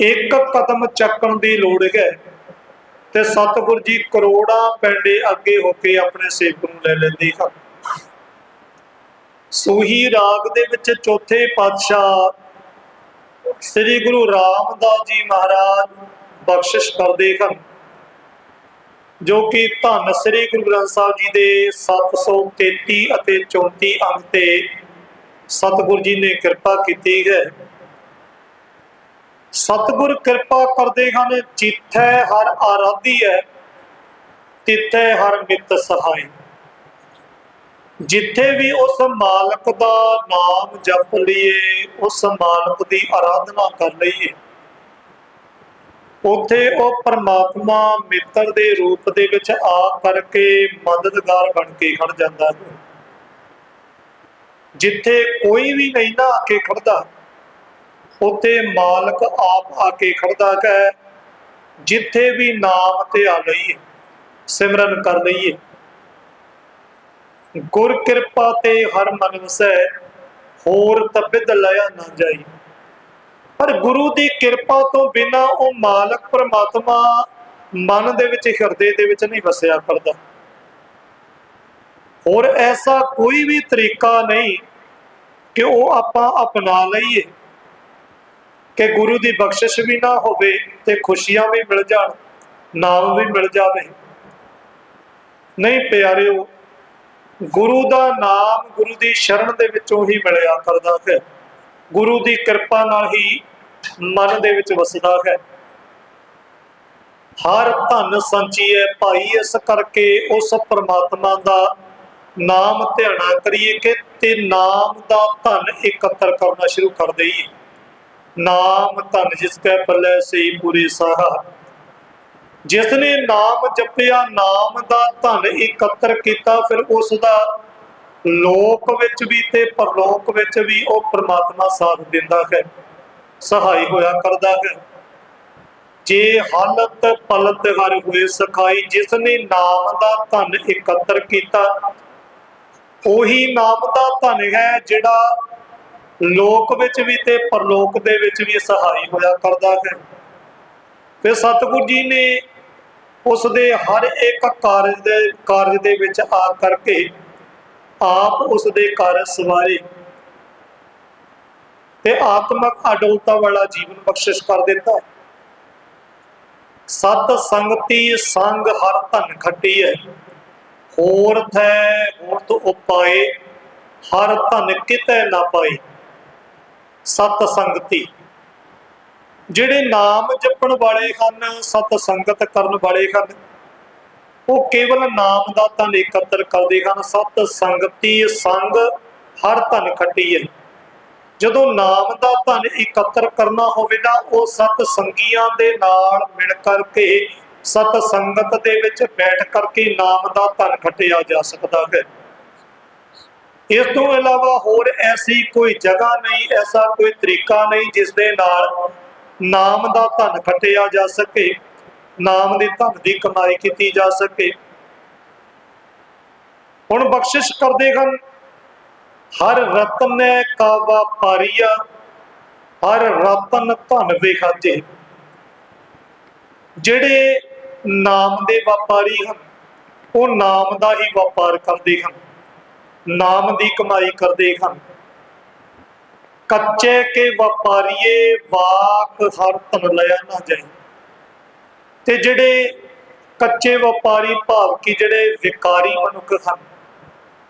ਇੱਕ ਕਦਮ ਚੱਕਣ ਦੀ ਲੋੜ ਹੈ ਤੇ ਸਤਿਗੁਰ ਜੀ ਕਰੋੜਾਂ ਪੈਂਡੇ ਅੱਗੇ ਹੋ ਕੇ ਆਪਣੇ ਸੇਵਕ ਨੂੰ ਲੈ ਲੈਂਦੇ ਹਨ। ਸੂਹੀ ਰਾਗ ਦੇ ਵਿੱਚ ਚੌਥੇ ਪਾਤਸ਼ਾਹ ਸ੍ਰੀ ਗੁਰੂ ਰਾਮਦਾਸ ਜੀ ਮਹਾਰਾਜ ਬਖਸ਼ਿਸ਼ ਕਰਦੇ ਹਨ, ਜੋ ਕਿ ਧੰਨ ਸ੍ਰੀ ਗੁਰੂ ਗ੍ਰੰਥ ਸਾਹਿਬ ਜੀ ਦੇ 733 ਅਤੇ 34 ਅੰਕ ਤੇ ਸਤਿਗੁਰ ਜੀ ਨੇ ਕਿਰਪਾ ਕੀਤੀ ਹੈ। ਸਤਿਗੁਰ ਕਿਰਪਾ ਕਰਦੇ ਹਨ, ਜਿੱਥੈ ਹਰ ਆਰਾਧੀ ਹੈ, ਤਿੱਥੈ ਹਰ ਮਿੱਤ ਸਹਾਈ। ਜਿੱਥੇ ਵੀ ਉਸ ਮਾਲਕ ਦਾ ਨਾਮ ਜਪ ਲਈਏ, ਉਸ ਮਾਲਕ ਦੀ ਆਰਾਧਨਾ ਕਰ ਲਈਏ, ਉੱਥੇ ਉਹ ਪਰਮਾਤਮਾ ਮਿੱਤਰ ਦੇ ਰੂਪ ਦੇ ਵਿੱਚ ਆ ਕਰਕੇ ਮਦਦਗਾਰ ਬਣ ਕੇ ਖੜ ਜਾਂਦਾ ਹੈ। ਜਿੱਥੇ ਕੋਈ ਵੀ ਨਹੀਂ ਨਾ ਆ ਕੇ ਖੜਦਾ ਉੱਥੇ ਮਾਲਕ ਆਪ ਆ ਕੇ ਖੜਦਾ ਹੈ। ਜਿੱਥੇ ਵੀ ਨਾਮ ਤੇ ਆ ਲਈਏ ਸਿਮਰਨ ਕਰ ਲਈਏ ਗੁਰ ਕਿਰਪਾ ਤੇ ਹਰ ਮਨ ਵਸੈ ਹੋਰ ਤਬਿਦ ਲਿਆ ਨਾ ਜਾਈ। ਪਰ ਗੁਰੂ ਦੀ ਕਿਰਪਾ ਤੋਂ ਬਿਨਾ ਉਹ ਮਾਲਕ ਪ੍ਰਮਾਤਮਾ ਮਨ ਦੇ ਵਿੱਚ, ਹਿਰਦੇ ਦੇ ਵਿੱਚ ਨਹੀਂ ਵਸਿਆ ਕਰਦਾ। ਹੋਰ ਐਸਾ ਕੋਈ ਵੀ ਤਰੀਕਾ ਨਹੀਂ ਕਿ ਉਹ ਆਪਾਂ ਅਪਣਾ ਲਈਏ। ਕਿ ਗੁਰੂ ਦੀ ਬਖਸ਼ਿਸ਼ ਵੀ ਨਾ ਹੋਵੇ ਤੇ ਖੁਸ਼ੀਆਂ ਵੀ ਮਿਲ ਜਾਣ, ਨਾਮ ਵੀ ਮਿਲ ਜਾਵੇ। ਨਹੀਂ ਪਿਆਰਿਓ, ਗੁਰੂ ਦਾ ਨਾਮ ਗੁਰੂ ਦੀ ਸ਼ਰਨ ਦੇ ਵਿੱਚੋਂ ਹੀ ਮਿਲਿਆ ਕਰਦਾ ਹੈ। ਗੁਰੂ ਦੀ ਕਿਰਪਾ ਨਾਲ ਹੀ ਮਨ ਦੇ ਵਿੱਚ ਵਸਦਾ ਹੈ। ਹਰ ਧਨ ਸੰਚੀਏ ਭਾਈ, ਇਸ ਕਰਕੇ ਉਸ ਪਰਮਾਤਮਾ ਦਾ ਨਾਮ ਧਿਆਣਾ ਕਰੀਏ ਕਿ ਤੇ ਨਾਮ ਦਾ ਧਨ ਇਕੱਤਰ ਕਰਨਾ ਸ਼ੁਰੂ ਕਰ ਦਈਏ। ਨਾਮ ਧਨ ਜਿਸ ਕੈ ਪੱਲੇ ਸਈ ਪੂਰੀ ਸਾਹਾ। ਜਿਸ ਨੇ ਨਾਮ ਜਪਿਆ, ਨਾਮ ਦਾ ਧਨ ਇਕੱਤਰ ਕੀਤਾ, ਫਿਰ ਉਸ ਦਾ ਲੋਕ ਵਿੱਚ ਵੀ ਤੇ ਪਰਲੋਕ ਵਿੱਚ ਵੀ ਉਹ ਪ੍ਰਮਾਤਮਾ ਸਾਥ ਦਿੰਦਾ ਹੈ, ਸਹਾਈ ਹੋਇਆ ਕਰਦਾ ਹੈ। ਜੇ ਹਾਲਤ ਪਲਤ ਹਰ ਹੋਏ ਸਖਾਈ ਜਿਸ ਨੇ ਨਾਮ ਦਾ ਧਨ ਇਕੱਤਰ ਕੀਤਾ, ਉਹੀ ਨਾਮ ਦਾ ਧਨ ਹੈ ਜਿਹੜਾ ਲੋਕ ਵਿੱਚ ਵੀ ਤੇ ਪਰਲੋਕ ਦੇ ਵਿੱਚ ਵੀ ਸਹਾਈ ਹੋਇਆ ਕਰਦਾ ਹੈ। ਫਿਰ ਸਤਿਗੁਰੂ ਜੀ ਨੇ ਉਸ ਦੇ ਹਰ ਇੱਕ ਕਾਰਜ ਦੇ ਕਾਰਜ ਦੇ ਵਿੱਚ ਆ ਕਰਕੇ ਆਪ ਉਸ ਦੇ ਕਾਰਜ ਸਵਾਰੇ ਤੇ ਆਤਮਕ ਅਡੋਲਤਾ ਵਾਲਾ ਜੀਵਨ ਬਖਸ਼ਿਸ਼ ਕਰ ਦਿੱਤਾ। ਸਤ ਸੰਗਤੀ ਸੰਗ ਹਰ ਧਨ ਖੱਟੀ ਹੈ ਹੋਰ ਥੈ ਹੋਰ ਤੋਂ ਉਪਾਏ, ਹਰ ਧਨ ਕਿਤੇ ਨਾ ਪਾਏ। ਸਤ ਸੰਗਤੀ। ਜਿਹੜੇ ਨਾਮ ਜਪਣ ਵਾਲੇ ਹਨ, ਸਤ ਸੰਗਤ ਕਰਨ ਵਾਲੇ ਹਨ, ਉਹ ਕੇਵਲ ਨਾਮ ਦਾ ਧਨ ਇਕੱਤਰ ਕਰਦੇ ਹਨ। ਸਤ ਸੰਗਤੀ ਸੰਗ ਹਰ ਧਨ ਖੱਟੀ ਹੈ ਜਦੋਂ ਨਾਮ ਦਾ ਧਨ ਇਕੱਤਰ ਕਰਨਾ ਹੋਵੇ ਤਾਂ ਉਹ ਸਤ ਸੰਗੀਆਂ ਦੇ ਨਾਲ ਮਿਲ ਕਰਕੇ, ਸਤ ਸੰਗਤ ਦੇ ਵਿੱਚ ਬੈਠ ਕਰਕੇ ਨਾਮ ਦਾ ਧਨ ਖੱਟਿਆ ਜਾ ਸਕਦਾ ਹੈ। ਇਸ ਤੋਂ ਇਲਾਵਾ ਹੋਰ ਐਸੀ ਕੋਈ ਜਗ੍ਹਾ ਨਹੀਂ, ਐਸਾ ਕੋਈ ਤਰੀਕਾ ਨਹੀਂ ਜਿਸ ਦੇ ਨਾਲ ਨਾਮ ਦਾ ਧਨ ਖੱਟਿਆ ਜਾ ਸਕੇ, ਨਾਮ ਦੇ ਧਨ ਦੀ ਕਮਾਈ ਕੀਤੀ ਜਾ ਸਕੇ। ਹੁਣ ਬਖਸ਼ਿਸ਼ ਕਰਦੇ ਹਨ, ਹਰ ਰਤਨ ਕਾ ਵਪਾਰੀਆ ਹਰ ਰਤਨ ਧਨ ਵਿਖਾਜੇ ਜਿਹੜੇ ਨਾਮ ਦੇ ਵਪਾਰੀ ਹਨ, ਉਹ ਨਾਮ ਦਾ ਹੀ ਵਪਾਰ ਕਰਦੇ ਹਨ। ਨਾਮ ਦੀ ਕਮਾਈ ਕਰਦੇ ਹਨ। ਕੱਚੇ ਕੇ ਵਪਾਰੀਏ ਵਾਕ ਹਰ ਧਨ ਲਿਆ ਨਾ ਜਾਏ। ਤੇ ਜਿਹੜੇ ਕੱਚੇ ਵਪਾਰੀ ਭਾਵ ਕਿ ਜਿਹੜੇ ਵਿਕਾਰੀ ਮਨੁੱਖ ਹਨ,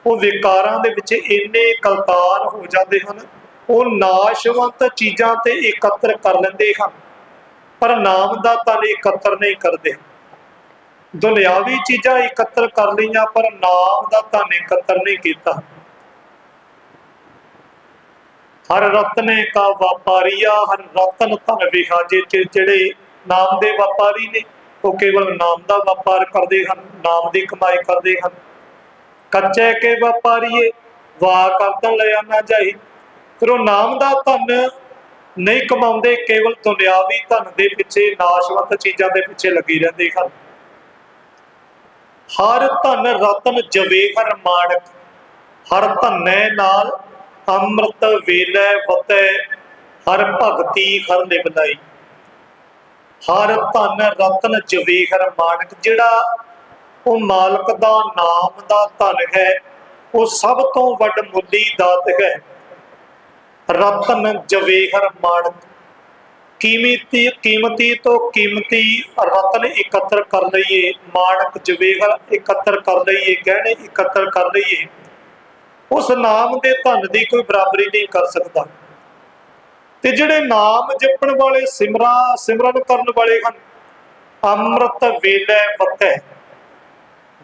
ਉਹ ਵਿਕਾਰਾਂ ਦੇ ਵਿੱਚ ਇੰਨੇ ਕਲਤਾਨ ਹੋ ਜਾਂਦੇ ਹਨ, ਉਹ ਨਾਸ਼ਵੰਤ ਚੀਜ਼ਾਂ ਤੇ ਇਕੱਤਰ ਕਰ ਲੈਂਦੇ ਹਨ। ਪਰ ਨਾਮ ਦਾ ਧਨ ਇਕੱਤਰ ਨਹੀਂ ਕਰਦੇ। ਦੁਨਿਆਵੀ ਚੀਜ਼ਾਂ ਇਕੱਤਰ ਕਰ ਲਈਆਂ, ਪਰ ਨਾਮ ਦਾ ਧਨ ਇਕੱਤਰ ਨਹੀਂ ਕੀਤਾ। ਹਰ ਰਤਨੇ ਕਾ ਵਪਾਰੀਆ, ਹਰ ਰਤਨ ਧਨ ਵਿਹਾਜੇ ਜਿਹੜੇ ਨਾਮ ਦੇ ਵਪਾਰੀ ਨੇ, ਉਹ ਕੇਵਲ ਨਾਮ ਦਾ ਵਪਾਰ ਕਰਦੇ ਹਨ, ਨਾਮ ਦੀ ਕਮਾਈ ਕਰਦੇ ਹਨ। ਕੱਚੇ ਕੇ ਵਪਾਰੀਏ, ਵਾ ਕਰਤਨ ਲਿਆ ਨਾ ਜਾਈ ਫਿਰ ਉਹ ਨਾਮ ਦਾ ਧਨ ਨਹੀਂ ਕਮਾਉਂਦੇ, ਕੇਵਲ ਦੁਨਿਆਵੀ ਧਨ ਦੇ ਪਿੱਛੇ ਨਾਸ਼ਵੰਤ ਚੀਜ਼ਾਂ ਦੇ ਪਿੱਛੇ ਲੱਗੇ ਰਹਿੰਦੇ ਹਨ। ਹਰ ਧਨ ਰਤਨ ਜਵੇ ਹਰ ਮਾਣਕ, ਹਰ ਧਨੈ ਨਾਲ ਅੰਮ੍ਰਿਤ ਵੇਲੇ ਵਤੈ, ਹਰ ਭਗਤੀ ਹਰ ਨਿਭਨਾਈ। ਹਰ ਧਨ ਰਤਨ ਜਵੇਹਰ ਮਾਣਕ, ਜਿਹੜਾ ਉਹ ਮਾਲਕ ਦਾ ਨਾਮ ਦਾ ਧਨ ਹੈ, ਉਹ ਸਭ ਤੋਂ ਵੱਡ ਮੁੱਲੀ ਦਾਤ ਹੈ। ਰਤਨ ਜਵੇਹਰ ਮਾਣਕ ਕੀਮਤੀ ਕੀਮਤੀ ਤੋਂ ਕੀਮਤੀ ਰਤਨ ਇਕੱਤਰ ਕਰ ਲਈਏ, ਮਾਨਕ ਜਵੇਹਰ ਇਕੱਤਰ ਕਰ ਲਈਏ, ਗਹਿਣੇ ਇਕੱਤਰ ਕਰ ਲਈਏ। ਉਸ ਨਾਮ ਦੇ ਧਨ ਦੀ ਕੋਈ ਬਰਾਬਰੀ ਨਹੀਂ ਕਰ ਸਕਦਾ। ਤੇ ਜਿਹੜੇ ਨਾਮ ਜਪਣ ਵਾਲੇ ਸਿਮਰਾ, ਸਿਮਰਨ ਕਰਨ ਵਾਲੇ ਹਨ, ਅੰਮ੍ਰਿਤ ਵੇਲੇ ਵਤੈ।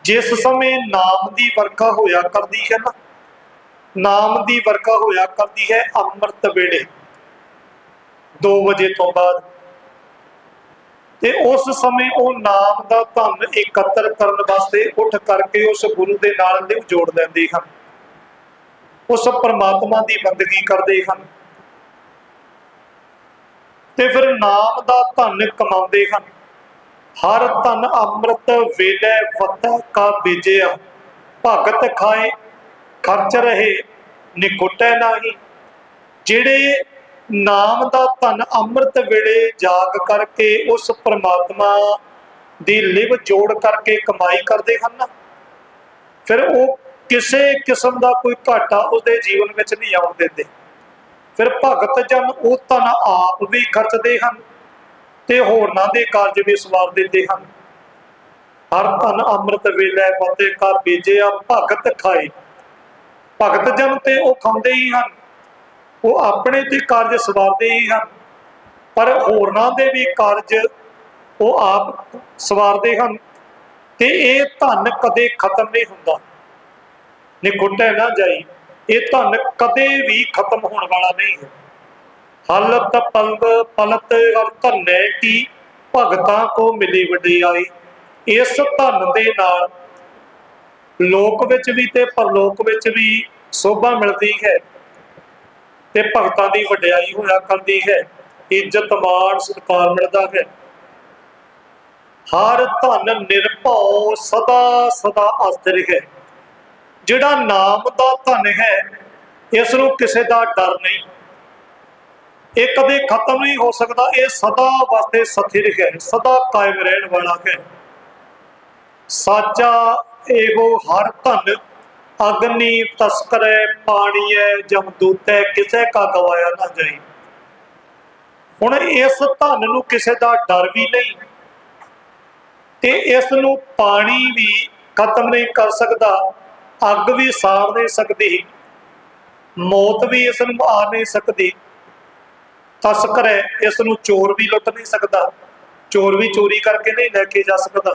ਜਿਸ ਸਮੇਂ ਨਾਮ ਦੀ ਵਰਖਾ ਹੋਇਆ ਕਰਦੀ ਹੈ ਨਾ, ਨਾਮ ਦੀ ਵਰਖਾ ਹੋਇਆ ਕਰਦੀ ਹੈ ਅੰਮ੍ਰਿਤ ਵੇਲੇ। 2 ਵਜੇ ਤੋਂ ਬਾਅਦ। ਤੇ ਉਸ ਸਮੇਂ ਉਹ ਨਾਮ ਦਾ ਧਨ ਇਕੱਤਰ ਕਰਨ ਵਾਸਤੇ ਉੱਠ ਕਰਕੇ ਉਸ ਗੁਰੂ ਦੇ ਨਾਲ ਲਿਵ ਜੋੜ ਲੈਂਦੇ ਹਨ। ਉਸ ਪਰਮਾਤਮਾ ਦੀ ਬੰਦਗੀ ਕਰਦੇ ਹਨ। ਤੇ ਫਿਰ ਨਾਮ ਦਾ ਧਨ ਕਮਾਉਂਦੇ ਹਨ। ਹਰ ਧਨ ਅੰਮ੍ਰਿਤ ਵੇਲੇ ਫਤਹ ਕਾ ਬੀਜਿਆ। ਭਗਤ ਖਾਏ, ਖਰਚ ਰਹੇ, ਨਿਕੁਟੈ ਨਾਹੀ। ਜਿਹੜੇ ਨਾਮ ਦਾ ਧਨ ਅੰਮ੍ਰਿਤ ਵੇਲੇ ਜਾਗ ਕਰਕੇ ਉਸ ਪਰਮਾਤਮਾ ਦੀ ਲਿਵ ਜੋੜ ਕਰਕੇ ਕਮਾਈ ਕਰਦੇ ਹਨ। ਫਿਰ ਉਹ ਕਿਸੇ ਕਿਸਮ ਦਾ ਕੋਈ ਘਾਟਾ ਉਹਦੇ ਜੀਵਨ ਵਿੱਚ ਨਹੀਂ ਆਉਣ ਦਿੰਦੇ। ਫਿਰ ਭਗਤ ਜਨ ਉਹ ਧਨ ਆਪ ਵੀ ਖਰਚਦੇ ਹਨ ਤੇ ਹੋਰਨਾਂ ਦੇ ਕਾਰਜ ਵੀ ਸਵਾਰ ਦਿੰਦੇ ਹਨ। ਹਰ ਧਨ ਅੰਮ੍ਰਿਤ ਵੇਲੇ ਬੰਦੇ ਕਾ ਬੀਜਿਆ, ਭਗਤ ਖਾਏ। ਭਗਤ ਜਨ ਤੇ ਉਹ ਖਾਂਦੇ ਹੀ ਹਨ। ਉਹ ਆਪਣੇ ਤੇ ਕਾਰਜ ਸਵਾਰਦੇ ਹੀ ਹਨ। ਪਰ ਹੋਰਨਾਂ ਦੇ ਵੀ ਕਾਰਜ ਉਹ ਆਪ ਸਵਾਰਦੇ ਹਨ ਤੇ ਇਹ ਧਨ ਕਦੇ ਖਤਮ ਨਹੀਂ ਹੁੰਦਾ। ਨਿਕੁੱਟੇ ਨਾ ਜਾਈ, ਇਹ ਧਨ ਕਦੇ ਵੀ ਖਤਮ ਹੋਣ ਵਾਲਾ ਨਹੀਂ ਹੈ। ਹਲਤ ਪਲਗ ਪਲਤ ਹਰ ਧੰਨੇ ਕੀ ਭਗਤਾਂ ਕੋ ਮਿਲੀ ਵਡਿਆਈ। ਇਸ ਧਨ ਦੇ ਨਾਲ ਲੋਕ ਵਿੱਚ ਵੀ ਤੇ ਪਰਲੋਕ ਵਿੱਚ ਵੀ ਸੋਭਾ ਮਿਲਦੀ ਹੈ। ਤੇ ਭਗਤਾਂ ਦੀ ਵਡਿਆਈ ਹੋਇਆ ਕਰਦੀ ਹੈ, ਇੱਜ਼ਤ ਮਾਣ ਸਤਿਕਾਰ ਮਿਲਦਾ ਹੈ। ਹਰ ਧਨ ਨਿਰਭਉ ਸਦਾ ਸਦਾ ਅਸਥਿਰ ਹੈ। ਜਿਹੜਾ ਨਾਮ ਦਾ ਧਨ ਹੈ ਇਸ ਨੂੰ ਕਿਸੇ ਦਾ ਡਰ ਨਹੀਂ। ਇਹ ਕਦੇ ਖਤਮ ਨਹੀਂ ਹੋ ਸਕਦਾ, ਇਹ ਸਦਾ ਵਾਸਤੇ ਸਥਿਰ ਹੈ, ਸਦਾ ਕਾਇਮ ਰਹਿਣ ਵਾਲਾ ਹੈ। ਸਾਚਾ ਇਹੋ ਹਰ ਧਨ ਅਗਨੀ ਤਸਕਰੈ ਪਾਣੀਐ ਜਮਦੂਤੈ ਕਿਸੇ ਕਾ ਗਵਾਇਆ ਨਾ ਜਾਈ। ਹੁਣ ਇਸ ਧਨ ਨੂੰ ਕਿਸੇ ਦਾ ਡਰ ਵੀ ਨਹੀਂ ਤੇ ਇਸ ਨੂੰ ਪਾਣੀ ਵੀ ਖਤਮ ਨਹੀਂ ਕਰ ਸਕਦਾ, ਅੱਗ ਵੀ ਸਾੜ ਨਹੀਂ ਸਕਦੀ, ਮੌਤ ਵੀ ਇਸ ਨੂੰ ਆ ਨਹੀਂ ਸਕਦੀ। ਤਸਕਰ ਹੈ ਇਸ ਨੂੰ ਚੋਰ ਵੀ ਲੁੱਟ ਨਹੀਂ ਸਕਦਾ, ਚੋਰ ਵੀ ਚੋਰੀ ਕਰਕੇ ਨਹੀਂ ਲੈ ਕੇ ਜਾ ਸਕਦਾ।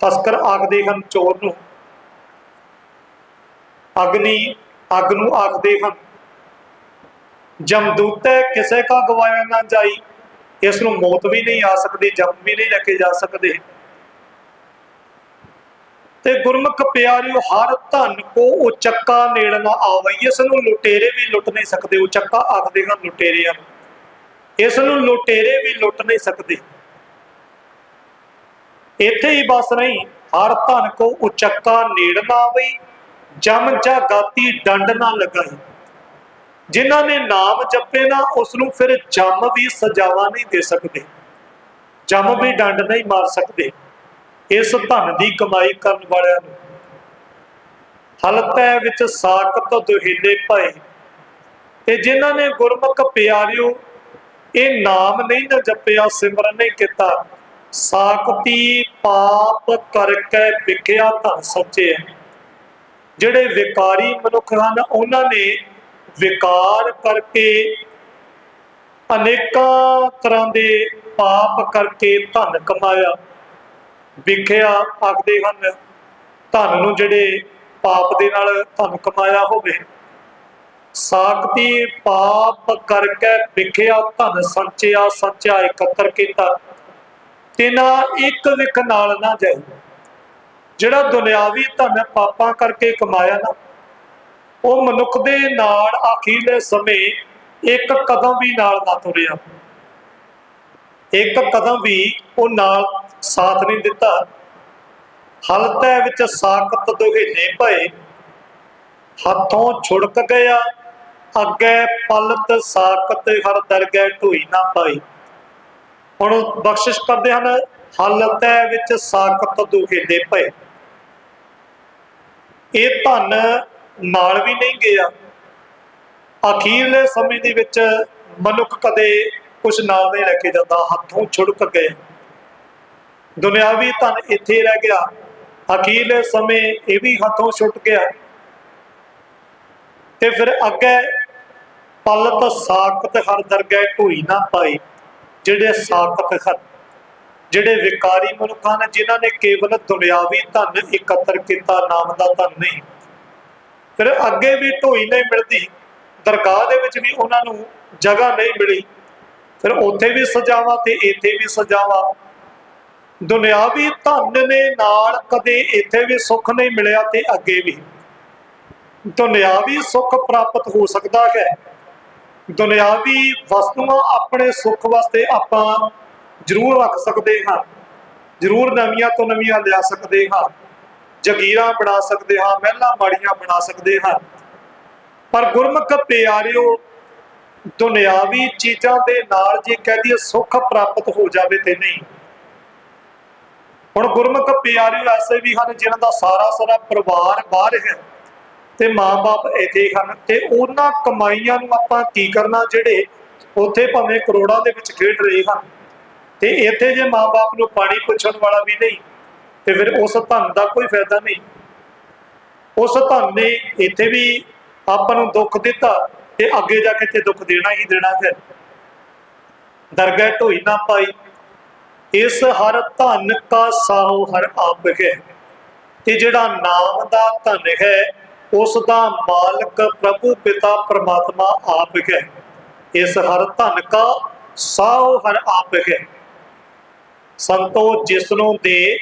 ਤਸਕਰ ਆਖਦੇ ਹਨ, ਚੋਰ ਨੂੰ ਅਗਨੀ ਅਗ ਨੂੰ ਆਖਦੇ ਹਨ। ਜਮਦੂਤੇ ਕਿਸੇ ਕਾ ਗਵਾਇਆ ਨਾ ਜਾਈ, ਇਸ ਨੂੰ ਮੌਤ ਵੀ ਨਹੀਂ ਆ ਸਕਦੀ, ਜਮ ਵੀ ਨਹੀਂ ਲੈ ਕੇ ਜਾ ਸਕਦੇ। ਤੇ ਗੁਰਮੁਖ ਪਿਆਰਿਓ, ਹਰ ਧਨ ਕੋ ਉਚੱਕਾ ਨੇੜ ਨਾ ਆਵੇ ਇਸ ਨੂੰ ਲੁਟੇਰੇ ਵੀ ਲੁੱਟ ਨਹੀਂ ਸਕਦੇ। ਉਚੱਕਾ ਆਖਦੇ ਹਨ ਲੁਟੇਰਿਆਂ ਨੂੰ। ਇਸ ਨੂੰ ਲੁਟੇਰੇ ਵੀ ਲੁੱਟ ਨਹੀਂ ਸਕਦੇ। ਇੱਥੇ ਹੀ ਬਸ ਨਹੀਂ, ਹਰ ਧਨ ਕੋ ਉਚੱਕਾ ਨੇੜ ਨਾ ਆਵੇ ਜਮ ਜਾ ਗਾਤੀ ਡੰਡ ਨਾ ਲਗਾਈ। ਜਿਨ੍ਹਾਂ ਨੇ ਨਾਮ ਜਪੇ ਨਾ ਉਸ ਨੂੰ ਫਿਰ ਜਮ ਵੀ ਸਜਾਵਾ ਨਹੀਂ ਦੇ ਸਕਦੇ। ਜਮ ਵੀ ਡੰਡ ਨਹੀਂ ਮਾਰ ਸਕਦੇ। ਇਸ ਧਨ ਦੀ ਕਮਾਈ ਕਰਨ ਵਾਲਿਆਂ ਨੂੰ। ਹਲਤੈ ਵਿੱਚ ਸਾਖਤ ਦੁਹਿਲੇ ਪਏ ਤੇ ਜਿਨ੍ਹਾਂ ਨੇ ਗੁਰਮੁਖ ਪਿਆਰਿਓ, ਇਹ ਨਾਮ ਨਹੀਂ ਨਾ ਜਪਿਆ, ਸਿਮਰਨ ਨਹੀਂ ਕੀਤਾ। ਸਾਖਤੀ ਪਾਪ ਕਰਕੇ ਵਿਖਿਆ ਧਨ ਸੱਚੇ। ਹੈ ਜਿਹੜੇ ਵਿਕਾਰੀ ਮਨੁੱਖ ਹਨ, ਉਹਨਾਂ ਨੇ ਵਿਕਾਰ ਕਰਕੇ ਅਨੇਕਾਂ ਤਰ੍ਹਾਂ ਦੇ ਪਾਪ ਕਰਕੇ ਧਨ ਕਮਾਇਆ। ਵਿਖਿਆ ਆਖਦੇ ਹਨ, ਧਨ ਨੂੰ ਜਿਹੜੇ ਪਾਪ ਦੇ ਨਾਲ ਧਨ ਕਮਾਇਆ ਹੋਵੇ, ਸਾਖਤੀ ਪਾਪ ਕਰਕੇ ਵਿਖਿਆ, ਧਨ ਸੰਚਿਆ ਸੱਚਾ ਇਕੱਤਰ ਕੀਤਾ। ਤਿਨਾ ਇੱਕ ਵਿਖ ਨਾਲ ਨਾ ਜਾਏ। ਜਿਹੜਾ ਦੁਨਿਆਵੀ ਧਨ ਪਾਪਾਂ ਕਰਕੇ ਕਮਾਇਆ ਨਾ, ਉਹ ਮਨੁੱਖ ਦੇ ਨਾਲ ਆਖੀਲੇ ਸਮੇਂ ਇੱਕ ਕਦਮ ਵੀ ਨਾਲ ਨਾ ਤੁਰਿਆ। ਇੱਕ ਕਦਮ ਵੀ ਉਹ ਨਾਲ ਸਾਥ ਨਹੀਂ ਦਿੱਤਾ। ਹਲਤੈ ਵਿੱਚ ਸਾਖਤ ਦੁਹੇਲੇ ਭਏ ਹੱਥੋਂ ਛੁੜਕ ਗਿਆ, ਅੱਗੇ ਪਲਤ ਸਾਖਤ ਹਰ ਦਰਗਹਿ ਢੋਈ ਨਾ ਪਾਈ। ਹੁਣ ਬਖਸ਼ਿਸ਼ ਕਰਦੇ ਹਨ ਹਲਤੈ ਵਿੱਚ ਸਾਖਤ ਦੁਹੇਲੇ ਪਏ। ਇਹ ਧਨ ਨਾਲ ਵੀ ਨਹੀਂ ਗਿਆ। ਅਖੀਰਲੇ ਸਮੇਂ ਦੇ ਵਿੱਚ ਮਨੁੱਖ ਕਦੇ ਕੁਝ ਨਾਲ ਨਹੀਂ ਲੈ ਕੇ ਜਾਂਦਾ, ਹੱਥੋਂ ਛੁੜਕ ਗਏ ਦੁਨਿਆਵੀ ਧਨ ਇੱਥੇ ਰਹਿ ਗਿਆ। ਅਖੀਰਲੇ ਸਮੇਂ ਇਹ ਵੀ ਹੱਥੋਂ ਛੁੱਟ ਗਿਆ। ਤੇ ਫਿਰ ਅੱਗੇ ਪਲਤ ਸਾਖਤ ਹਰ ਦਰਗਹਿ ਢੋਈ ਨਾ ਪਾਈ, ਜਿਹੜੇ ਸਾਖਤ ਹਰ ਜਿਹੜੇ ਵਿਕਾਰੀ ਮਨੁੱਖ ਹਨ, ਜਿਨ੍ਹਾਂ ਨੇ ਕੇਵਲ ਦੁਨਿਆਵੀ ਧਨ ਇਕੱਤਰ ਕੀਤਾ, ਨਾਮ ਦਾ ਧਨ ਨਹੀਂ। ਫਿਰ ਅੱਗੇ ਵੀ ਢੋਈ ਨਹੀਂ ਮਿਲਦੀ, ਦਰਗਾਹ ਦੇ ਵਿੱਚ ਵੀ ਉਹਨਾਂ ਨੂੰ ਜਗ੍ਹਾ ਨਹੀਂ ਮਿਲੀ। ਫਿਰ ਉੱਥੇ ਵੀ ਸਜਾਵਾ ਤੇ ਇੱਥੇ ਵੀ ਸਜਾਵਾ। ਦੁਨਿਆਵੀ ਧਨ ਨੇ ਨਾਲ ਕਦੇ ਇੱਥੇ ਵੀ ਸੁੱਖ ਨਹੀਂ ਮਿਲਿਆ ਤੇ ਅੱਗੇ ਵੀ। ਦੁਨਿਆਵੀ ਸੁੱਖ ਪ੍ਰਾਪਤ ਹੋ ਸਕਦਾ ਹੈ। ਦੁਨਿਆਵੀ ਵਸਤੂਆਂ ਆਪਣੇ ਸੁੱਖ ਵਾਸਤੇ ਆਪਾਂ ਜ਼ਰੂਰ ਰੱਖ ਸਕਦੇ ਹਾਂ। ਜ਼ਰੂਰ ਨਵੀਆਂ ਤੋਂ ਨਵੀਆਂ ਲਿਆ ਸਕਦੇ ਹਾਂ। ਜਗੀਰਾਂ ਬਣਾ ਸਕਦੇ ਹਾਂ, ਮਹਿਲਾ ਮਾੜੀਆਂ ਬਣਾ ਸਕਦੇ ਹਾਂ। ਪਰ ਗੁਰਮੁਖ ਪਿਆਰਿਓ, ਦੁਨਿਆਵੀ ਚੀਜ਼ਾਂ ਦੇ ਨਾਲ ਜੇ ਕਹਿ ਦਈਏ ਸੁੱਖ ਪ੍ਰਾਪਤ ਹੋ ਜਾਵੇ ਤੇ ਨਹੀਂ। ਹੁਣ ਗੁਰਮੁਖ ਪਿਆਰਿਓ ਐਸੇ ਵੀ ਹਨ ਜਿਨ੍ਹਾਂ ਦਾ ਸਾਰਾ ਸਾਰਾ ਪਰਿਵਾਰ ਬਾਹਰ ਹੈ ਤੇ ਮਾਪੇ ਇੱਥੇ ਹਨ ਤੇ ਉਹਨਾਂ ਕਮਾਈਆਂ ਨੂੰ ਆਪਾਂ ਕੀ ਕਰਨਾ ਜਿਹੜੇ ਉੱਥੇ ਭਾਵੇਂ ਕਰੋੜਾਂ ਦੇ ਵਿੱਚ ਖੇਡ ਰਹੇ ਹਨ। ਤੇ ਇੱਥੇ ਜੇ ਮਾਪੇ ਨੂੰ ਪਾਣੀ ਪੁੱਛਣ ਵਾਲਾ ਵੀ ਨਹੀਂ, ਤੇ ਫਿਰ ਉਸ ਧਨ ਦਾ ਕੋਈ ਫਾਇਦਾ ਨਹੀਂ। ਉਸ ਧਨ ਨੇ ਇੱਥੇ ਵੀ ਆਪਾਂ ਨੂੰ ਦੁੱਖ ਦਿੱਤਾ ਤੇ ਅੱਗੇ ਜਾ ਕੇ ਤੇ ਦੁੱਖ ਦੇਣਾ ਹੀ ਦੇਣਾ ਹੈ। ਦਰਗਹਿ ਢੋਈ ਨਾ ਪਾਈ। ਇਸ ਹਰ ਧਨ ਕਾ ਸਾਹੋ ਹਰ ਆਪ ਹੈ। ਤੇ ਜਿਹੜਾ ਨਾਮ ਦਾ ਧਨ ਹੈ, ਉਸ ਦਾ ਮਾਲਕ ਪ੍ਰਭੂ ਪਿਤਾ ਪ੍ਰਮਾਤਮਾ ਆਪ ਹੈ। ਇਸ ਹਰ ਧਨ ਕਾ ਸਾਹੋ ਹਰ ਆਪ ਹੈ। ਸੰਤੋ ਜਿਸਨੂੰ ਦੇ,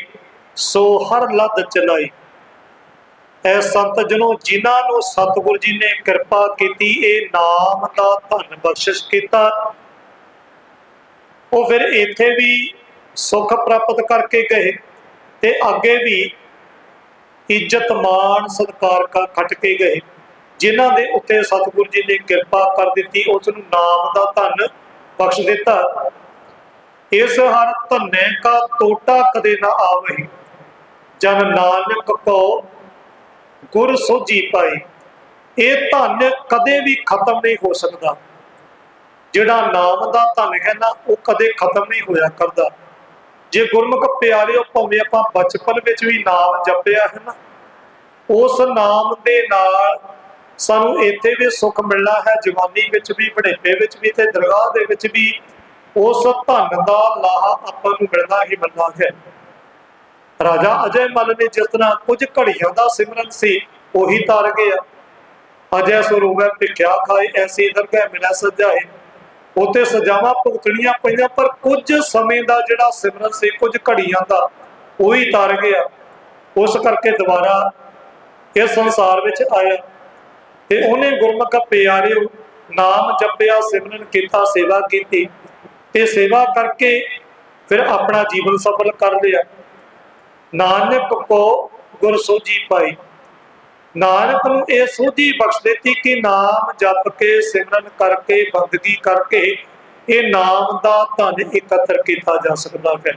ਸੋ ਹਰ ਲੱਦ ਚਲਾਈ। ਐ ਸੰਤ ਜਨੋ, ਜਿਨ੍ਹਾਂ ਨੂੰ ਸਤਿਗੁਰ ਜੀ ਨੇ ਕਿਰਪਾ ਕੀਤੀ, ਇਹ ਨਾਮ ਦਾ ਧਨ ਬਖਸ਼ਿਸ਼ ਕੀਤਾ। ਉਹ ਫਿਰ ਇੱਥੇ ਵੀ ਸੁੱਖ ਪ੍ਰਾਪਤ ਕਰਕੇ ਗਏ ਤੇ ਅੱਗੇ ਵੀ ਇੱਜ਼ਤ ਮਾਣ ਸਤਿਕਾਰ ਕਾ ਖਟ ਕੇ ਗਏ। ਜਿਨ੍ਹਾਂ ਦੇ ਉੱਤੇ ਸਤਿਗੁਰੂ ਜੀ ਨੇ ਕਿਰਪਾ ਕਰ ਦਿੱਤੀ, ਉਸ ਨੂੰ ਨਾਮ ਦਾ ਧੰਨ ਬਖਸ਼ ਦਿੱਤਾ। ਇਸ ਹਰ ਧੰਨੇ ਕਾ ਟੋਟਾ ਕਦੇ ਨਾ ਆਵਹੀ। ਜਨ ਨਾਨਕ ਕੋ ਗੁਰ ਸੋਝੀ ਪਾਈ ਇਹ ਧਨ ਕਦੇ ਵੀ ਖਤਮ ਨਹੀਂ ਹੋ ਸਕਦਾ। ਜਿਹੜਾ ਨਾਮ ਦਾ ਧਨ ਹੈ ਨਾ, ਉਹ ਕਦੇ ਖਤਮ ਨਹੀਂ ਹੋਇਆ ਕਰਦਾ। ਜੇ ਗੁਰਮੁਖ ਪਿਆਰਿਓ ਭਾਵੇਂ ਆਪਾਂ ਬਚਪਨ ਵਿੱਚ ਵੀ ਨਾਮ ਜਪਿਆ ਹੈ ਨਾ, ਉਸ ਨਾਮ ਦੇ ਨਾਲ ਸਾਨੂੰ ਇੱਥੇ ਵੀ ਸੁੱਖ ਮਿਲਣਾ ਹੈ, ਜਵਾਨੀ ਵਿੱਚ ਵੀ ਬੁਢੇਪੇ ਵਿੱਚ ਵੀ ਤੇ ਦਰਗਾਹ ਦੇ ਵਿੱਚ ਵੀ ਉਸ ਧਨ ਦਾ ਲਾਹਾ ਆਪਾਂ ਨੂੰ ਮਿਲਣਾ ਹੀ ਮਿਲਣਾ ਹੈ। ਰਾਜਾ ਅਜੇ ਮਲ ਨੇ ਜਿਸ ਤਰ੍ਹਾਂ ਕੁਝ ਘੜੀਆਂ ਦਾ ਸਿਮਰਨ ਸੀ, ਉਹੀ ਤਰ ਗਿਆ। ਅਜੇ ਸਰੂਪੈ ਭਿਖਿਆ ਖਾਏ, ਐਸੀ ਦਰਗਹਿ ਮਿਲੈ ਸਜਾਏ। ਉਤੇ ਸਜਾਵਾਂ ਭੁਗਤਣੀਆਂ ਪਈਆਂ, ਪਰ ਕੁਝ ਸਮੇਂ ਦਾ ਜਿਹੜਾ ਸਿਮਰਨ ਸੀ, ਕੁਝ ਘੜੀਆਂ ਦਾ, ਉਹੀ ਤਰ ਗਿਆ। ਉਸ ਕਰਕੇ ਦੁਬਾਰਾ ਇਸ ਸੰਸਾਰ ਵਿੱਚ ਆਇਆ। ਤੇ ਉਹਨੇ ਗੁਰਮੁਖ ਪਿਆਰਿਓ, ਨਾਮ ਜਪਿਆ, ਸਿਮਰਨ ਕੀਤਾ, ਸੇਵਾ ਕੀਤੀ। ਇਹ ਸੇਵਾ ਕਰਕੇ ਫਿਰ ਆਪਣਾ ਜੀਵਨ ਸਫਲ ਕਰ ਲਿਆ। ਨਾਨਕ ਕੋ ਗੁਰ ਸੋਝੀ ਪਾਈ। ਨਾਨਕ ਨੂੰ ਇਹ ਸੋਝੀ ਬਖਸ਼ ਦਿੱਤੀ ਕਿ ਨਾਮ ਜਪ ਕੇ, ਸਿਮਰਨ ਕਰਕੇ, ਬੰਦਗੀ ਕਰਕੇ ਇਹ ਨਾਮ ਦਾ ਧਨ ਇਕੱਤਰ ਕੀਤਾ ਜਾ ਸਕਦਾ ਹੈ।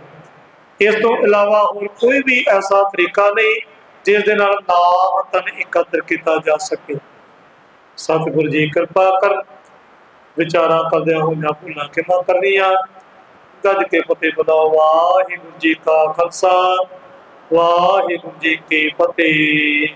ਇਸ ਤੋਂ ਇਲਾਵਾ ਹੋਰ ਕੋਈ ਵੀ ਐਸਾ ਤਰੀਕਾ ਨਹੀਂ ਜਿਸ ਦੇ ਨਾਲ ਨਾਮ ਧਨ ਇਕੱਤਰ ਕੀਤਾ ਜਾ ਸਕੇ। ਸਤਿਗੁਰੂ ਜੀ ਕਿਰਪਾ ਕਰਨ। ਵਿਚਾਰਾਂ ਕਰਦਿਆਂ ਹੋਈਆਂ ਭੁੱਲਾਂ ਕਿਮਾ ਕਰਨੀਆਂ। ਗੱਜ ਕੇ ਫਤਿਹ ਬੁਲਾਓ, ਵਾਹਿਗੁਰੂ ਜੀ ਕਾ ਖਾਲਸਾ, ਵਾਹਿਗੁਰੂ ਜੀ ਕੀ ਫਤਿਹ।